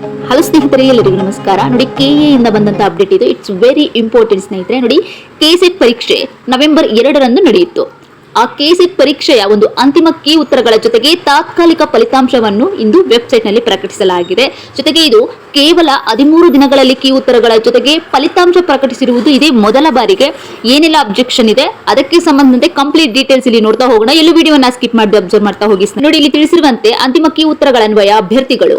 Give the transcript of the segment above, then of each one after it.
Hello ಸ್ನೇಹಿತರೆ, ಎಲ್ಲರಿಗೂ ನಮಸ್ಕಾರ. ನೋಡಿ ಕೆ ಇಂದ ಬಂದಂತ ಅಪ್ಡೇಟ್ ಇದು. ಇಟ್ಸ್ ವೆರಿ ಇಂಪಾರ್ಟೆಂಟ್ ಸ್ನೇಹಿತರೆ. ನೋಡಿ ಕೆಸೆಟ್ ಪರೀಕ್ಷೆ ನವೆಂಬರ್ ಎರಡರಂದು ನಡೆಯಿತು. ಆ ಕೆಸೆಟ್ ಪರೀಕ್ಷೆಯ ಒಂದು ಅಂತಿಮ ಕೀ ಉತ್ತರಗಳ ಜೊತೆಗೆ ತಾತ್ಕಾಲಿಕ ಫಲಿತಾಂಶವನ್ನು ಇಂದು ವೆಬ್ಸೈಟ್ನಲ್ಲಿ ಪ್ರಕಟಿಸಲಾಗಿದೆ. ಜೊತೆಗೆ ಇದು ಕೇವಲ ಹದಿಮೂರು ದಿನಗಳಲ್ಲಿ ಕೀ ಉತ್ತರಗಳ ಜೊತೆಗೆ ಫಲಿತಾಂಶ ಪ್ರಕಟಿಸಿರುವುದು ಇದೇ ಮೊದಲ ಬಾರಿಗೆ. ಏನೆಲ್ಲ ಅಬ್ಜೆಕ್ಷನ್ ಇದೆ? ಅದಕ್ಕೆ ಸಂಬಂಧಂತೆ ಕಂಪ್ಲೀಟ್ ಡೀಟೇಲ್ಸ್ ಇಲ್ಲಿ ನೋಡ್ತಾ ಹೋಗೋಣ. ಎಲ್ಲೂ ವಿಡಿಯೋನ ಸ್ಕಿಪ್ ಮಾಡಿ ಅಬ್ಸರ್ವ್ ಮಾಡ್ತಾ ಹೋಗಿ ನೋಡಿ, ಇಲ್ಲಿ ತಿಳಿಸಿರುವಂತೆ ಅಂತಿಮ ಕೀ ಉತ್ತರಗಳನ್ವಯ ಅಭ್ಯರ್ಥಿಗಳು.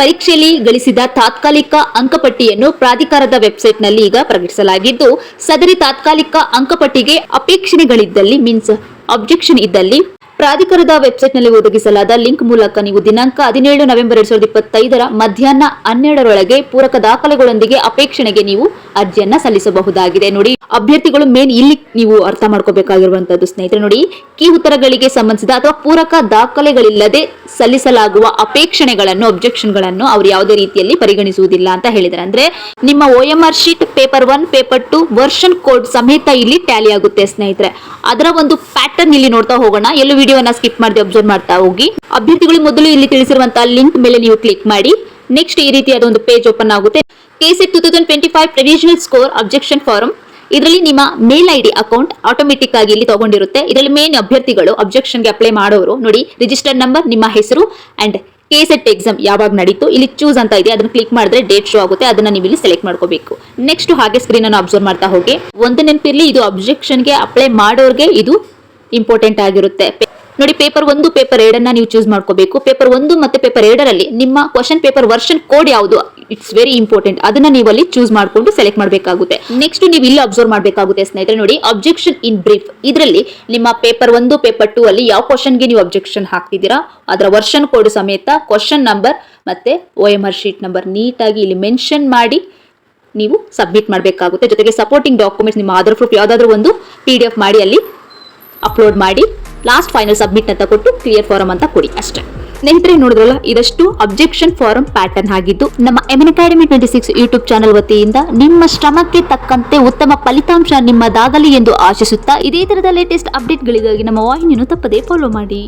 ಪರೀಕ್ಷೆಯಲ್ಲಿ ಗಳಿಸಿದ ತಾತ್ಕಾಲಿಕ ಅಂಕಪಟ್ಟಿಯನ್ನು ಪ್ರಾಧಿಕಾರದ ವೆಬ್ಸೈಟ್ನಲ್ಲಿ ಈಗ ಪ್ರಕಟಿಸಲಾಗಿದ್ದು, ಸದರಿ ತಾತ್ಕಾಲಿಕ ಅಂಕಪಟ್ಟಿಗೆ ಅಪೇಕ್ಷಣೆಗಳಿದ್ದಲ್ಲಿ ಮೀನ್ಸ್ ಅಬ್ಜೆಕ್ಷನ್ ಇದ್ದಲ್ಲಿ ಪ್ರಾಧಿಕಾರದ ವೆಬ್ಸೈಟ್ನಲ್ಲಿ ಒದಗಿಸಲಾದ ಲಿಂಕ್ ಮೂಲಕ ನೀವು ದಿನಾಂಕ ಹದಿನೇಳು ನವೆಂಬರ್ ಎರಡ್ ಸಾವಿರದ ಇಪ್ಪತ್ತೈದರ ಮಧ್ಯಾಹ್ನ ಹನ್ನೆರಡರೊಳಗೆ ಪೂರಕ ದಾಖಲೆಗಳೊಂದಿಗೆ ಅಪೇಕ್ಷಣೆಗೆ ನೀವು ಅರ್ಜಿಯನ್ನ ಸಲ್ಲಿಸಬಹುದಾಗಿದೆ. ನೋಡಿ, ಅಭ್ಯರ್ಥಿಗಳು ಮೇನ್ ಇಲ್ಲಿ ನೀವು ಅರ್ಥ ಮಾಡ್ಕೋಬೇಕಾಗಿರುವಂತದ್ದು ಸ್ನೇಹಿತರೆ, ನೋಡಿ, ಕೀ ಉತ್ತರಗಳಿಗೆ ಸಂಬಂಧಿಸಿದ ಅಥವಾ ಪೂರಕ ದಾಖಲೆಗಳಿಲ್ಲದೆ ಸಲ್ಲಿಸಲಾಗುವ ಅಪೇಕ್ಷಣೆಗಳನ್ನು ಅಬ್ಜೆಕ್ಷನ್ಗಳನ್ನು ಅವರು ಯಾವುದೇ ರೀತಿಯಲ್ಲಿ ಪರಿಗಣಿಸುವುದಿಲ್ಲ ಅಂತ ಹೇಳಿದ್ದಾರೆ ಅಂದ್ರೆ ನಿಮ್ಮ O M R sheet paper one paper two version code ಸಮೇತ ಇಲ್ಲಿ ಟ್ಯಾಲಿ ಆಗುತ್ತೆ ಸ್ನೇಹಿತರೆ. ಅದರ ಒಂದು ಪ್ಯಾಟರ್ನ್ ಇಲ್ಲಿ ನೋಡ್ತಾ ಹೋಗೋಣ. ಎಲ್ಲೂ ವಿಡಿಯೋನ ಸ್ಕಿಪ್ ಮಾಡಿ ಅಬ್ಸರ್ವ್ ಮಾಡ್ತಾ ಹೋಗಿ. ಅಭ್ಯರ್ಥಿಗಳು ಮೊದಲು ಇಲ್ಲಿ ತಿಳಿಸಿರುವಂತಹ ಲಿಂಕ್ ಮೇಲೆ ನೀವು ಕ್ಲಿಕ್ ಮಾಡಿ. ನೆಕ್ಸ್ಟ್ ಈ ರೀತಿಯಾದ ಒಂದು ಪೇಜ್ ಓಪನ್ ಆಗುತ್ತೆ. KSET two thousand twenty five traditional score objection form ಇದರಲ್ಲಿ ನಿಮ್ಮ mail I D account automatic ಆಗಿ ಇಲ್ಲಿ ತಗೊಂಡಿರುತ್ತೆ. ಇದರಲ್ಲಿ ಮೇನ್ ಅಭ್ಯರ್ಥಿಗಳು ಅಬ್ಜೆಕ್ಷನ್ಗೆ ಅಪ್ಲೈ ಮಾಡೋರು. ನೋಡಿ ರಿಜಿಸ್ಟರ್ ನಂಬರ್ ನಿಮ್ಮ ಹೆಸರು ಅಂಡ್ ಕೆಸೆಟ್ ಎಕ್ಸಾಮ್ ಯಾವಾಗ ನಡೀತು. ಇಲ್ಲಿ ಚೂಸ್ ಅಂತ ಇದೆ. ಅದನ್ನ ಕ್ಲಿಕ್ ಮಾಡಿದ್ರೆ ಡೇಟ್ ಶೋ ಆಗುತ್ತೆ. ಅದನ್ನ ನೀವು ಇಲ್ಲಿ ಸೆಲೆಕ್ಟ್ ಮಾಡ್ಕೋಬೇಕು. ನೆಕ್ಸ್ಟ್ ಹಾಗೆ ಸ್ಕ್ರೀನ್ ಅನ್ನು ಅಬ್ಸರ್ವ್ ಮಾಡ್ತಾ ಹೋಗಿ. ಒಂದು ನೆನಪಿರ್ಲಿ, ಇದು ಅಬ್ಜೆಕ್ಷನ್ಗೆ ಅಪ್ಲೈ ಮಾಡೋರ್ಗೆ ಇದು ಇಂಪಾರ್ಟೆಂಟ್ ಆಗಿರುತ್ತೆ. ನೋಡಿ ಪೇಪರ್ ಒಂದು ಪೇಪರ್ ಎರಡನ್ನ ನೀವು ಚೂಸ್ ಮಾಡ್ಕೋಬೇಕು. ಪೇಪರ್ ಒಂದು ಮತ್ತೆ ಪೇಪರ್ ಎರಡರಲ್ಲಿ ನಿಮ್ಮ ಕ್ವಶನ್ ಪೇಪರ್ ವರ್ಷನ್ ಕೋಡ್ ಯಾವುದು? ಇಟ್ಸ್ ವೆರಿ ಇಂಪಾರ್ಟೆಂಟ್ ಅದನ್ನ ನೀವು ಅಲ್ಲಿ ಚೂಸ್ ಮಾಡ್ಕೊಂಡು ಸೆಲೆಕ್ಟ್ ಮಾಡಬೇಕಾಗುತ್ತೆ. ನೆಕ್ಸ್ಟ್ ನೀವು ಇಲ್ಲಿ ಅಬ್ಸರ್ವ್ ಮಾಡಬೇಕಾಗುತ್ತೆ ಸ್ನೇಹಿತರೆ. ನೋಡಿ ಅಬ್ಜೆಕ್ಷನ್ ಇನ್ ಬ್ರೀಫ್ ಇದರಲ್ಲಿ ನಿಮ್ಮ ಪೇಪರ್ ಒಂದು ಪೇಪರ್ ಟೂ ಅಲ್ಲಿ ಯಾವ ಕ್ವಶನ್ಗೆ ನೀವು ಅಬ್ಜೆಕ್ಷನ್ ಹಾಕ್ತಿದ್ದೀರಾ? ಅದರ ವರ್ಷನ್ ಕೋಡ್ ಸಮೇತ ಕ್ವಶನ್ ನಂಬರ್ ಮತ್ತೆ O M R sheet number ನೀಟಾಗಿ ಇಲ್ಲಿ ಮೆನ್ಷನ್ ಮಾಡಿ ನೀವು ಸಬ್ಮಿಟ್ ಮಾಡಬೇಕಾಗುತ್ತೆ. ಜೊತೆಗೆ ಸಪೋರ್ಟಿಂಗ್ ಡಾಕ್ಯುಮೆಂಟ್ಸ್ ನಿಮ್ಮ ಆಧಾರ್ ಪ್ರೂಫ್ ಯಾವುದಾದ್ರೂ ಒಂದು ಪಿ ಡಿ ಎಫ್ ಮಾಡಿ ಅಲ್ಲಿ ಅಪ್ಲೋಡ್ ಮಾಡಿ. ಲಾಸ್ಟ್ ಫೈನಲ್ ಸಬ್ಮಿಟ್ ಅಂತ ಕೊಟ್ಟು ಕ್ಲಿಯರ್ ಫಾರಂ ಅಂತ ಕೊಡಿ ಅಷ್ಟೇ. ಸ್ನೇಹಿತರೆ, ನೋಡಿದ್ರಲ್ಲ, ಇದಷ್ಟು ಅಬ್ಜೆಕ್ಷನ್ ಫಾರಂ ಪ್ಯಾಟರ್ನ್ ಆಗಿದ್ದು, ನಮ್ಮ Yaman academy twenty six YouTube channel ವತಿಯಿಂದ ನಿಮ್ಮ ಶ್ರಮಕ್ಕೆ ತಕ್ಕಂತೆ ಉತ್ತಮ ಫಲಿತಾಂಶ ನಿಮ್ಮದಾಗಲಿ ಎಂದು ಆಶಿಸುತ್ತಾ ಇದೇ ತರದ ಲೇಟೆಸ್ಟ್ ಅಪ್ಡೇಟ್ಗಳಿಗಾಗಿ ನಮ್ಮ ವಾಹಿನಿಯನ್ನು ತಪ್ಪದೇ ಫಾಲೋ ಮಾಡಿ.